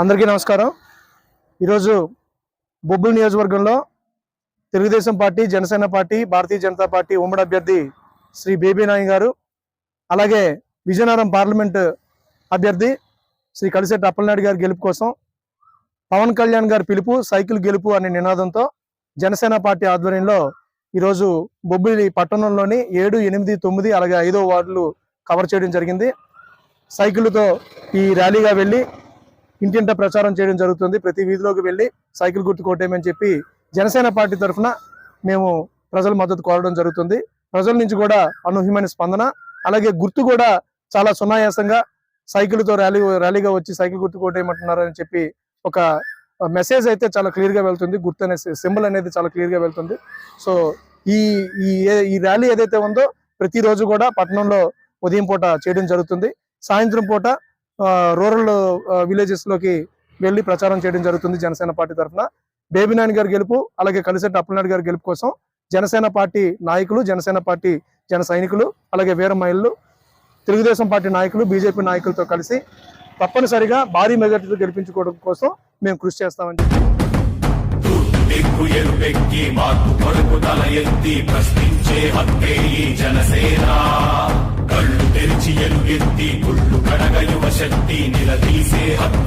అందరికీ నమస్కారం. ఈరోజు బొబ్బుల్ నియోజకవర్గంలో Telugu Desam party Janasena party Bharatiya Janata party ఉమ్మడి అభ్యర్థి శ్రీ బేబీ నాయ్ గారు అలాగే విజయనగరం పార్లమెంట్ అభ్యర్థి శ్రీ కలిసెట్టి అప్పలనాయుడు గారి గెలుపు కోసం పవన్ కళ్యాణ్ గారి పిలుపు సైకిల్ గెలుపు అనే నినాదంతో జనసేన పార్టీ ఆధ్వర్యంలో ఈరోజు బొబ్బిలి పట్టణంలోని ఏడు ఎనిమిది తొమ్మిది అలాగే ఐదో వార్డులు కవర్ చేయడం జరిగింది. సైకిల్తో ఈ ర్యాలీగా వెళ్ళి ఇంటింట ప్రచారం చేయడం జరుగుతుంది. ప్రతి వీధిలోకి వెళ్ళి సైకిల్ గుర్తు కొట్టేయమని చెప్పి జనసేన పార్టీ తరఫున మేము ప్రజల మద్దతు కోరడం జరుగుతుంది. ప్రజల నుంచి కూడా అనూహ్యమైన స్పందన అలాగే గుర్తు కూడా చాలా సునాయాసంగా సైకిల్తో ర్యాలీ ర్యాలీగా వచ్చి సైకిల్ గుర్తు కొట్టేయమంటున్నారు అని చెప్పి ఒక మెసేజ్ అయితే చాలా క్లియర్గా వెళ్తుంది. గుర్తు అనే సింబల్ అనేది చాలా క్లియర్గా వెళ్తుంది. సో ఈ ఈ ఏ- ఈ ర్యాలీ ఏదైతే ఉందో ప్రతిరోజు కూడా పట్టణంలో ఉదయం పూట చేయడం జరుగుతుంది. సాయంత్రం పూట రూరల్ విలేజెస్లోకి వెళ్ళి ప్రచారం చేయడం జరుగుతుంది జనసేన పార్టీ తరఫున. బేబీనాయన్ గారి గెలుపు అలాగే కలిసెట్టి అప్పలనాయుడు గారి గెలుపు కోసం జనసేన పార్టీ నాయకులు జనసేన పార్టీ జన సైనికులు అలాగే వీర మహిళలు తెలుగుదేశం పార్టీ నాయకులు బీజేపీ నాయకులతో కలిసి తప్పనిసరిగా భారీ మెజార్టీతో గెలిపించుకోవడం కోసం మేము కృషి చేస్తామని చెప్పి ఎరుపెక్కి మార్పు కొరకు తల ఎత్తి ప్రశ్నించే ఈ జనసేన. కళ్ళు తెరిచి ఎలుగెత్తి గుళ్ళు కడగ శక్తి నిలదీసే హక్కే.